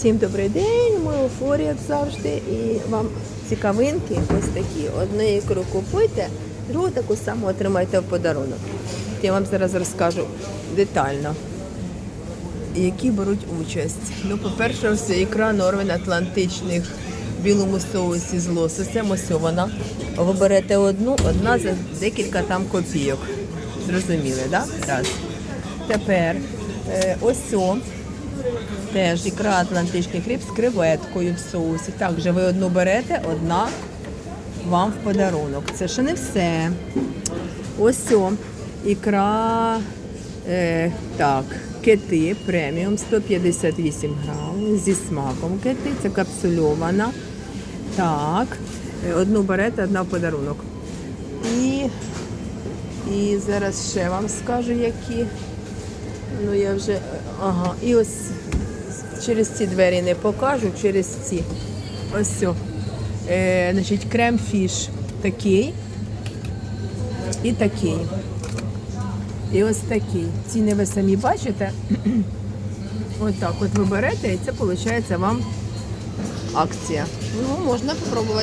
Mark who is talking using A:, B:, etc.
A: Всім добрий день, ми у форі, як завжди, і вам цікавинки ось такі. Одну ікру купуйте, другу таку саму отримайте в подарунок. Я вам зараз розкажу детально, які беруть участь. Ну, по-перше, ось ікра Норвен Атлантичних в білому соусі з лососем. Ось вона. Ви берете одну, одна за декілька там копійок. Зрозуміли, так? Да? Раз. Тепер е, ось о. Теж ікра атлантичний кріп з креветкою в соусі. Також ви одну берете, одна вам в подарунок. Це ще не все. Ось о, ікра е, так, кети преміум 158 грам зі смаком кети. Це капсульована. Так, е, одну берете, одна в подарунок. І, і зараз ще вам скажу, які. Ну я вже. Ага, і ось через ці двері не покажу, через ці. Ось. о. Е, значить, крем-фіш такий і такий. І ось такий. Ціни ви самі бачите. Ось так от ви берете, і це виходить вам акція.
B: Ну, можна попробувати.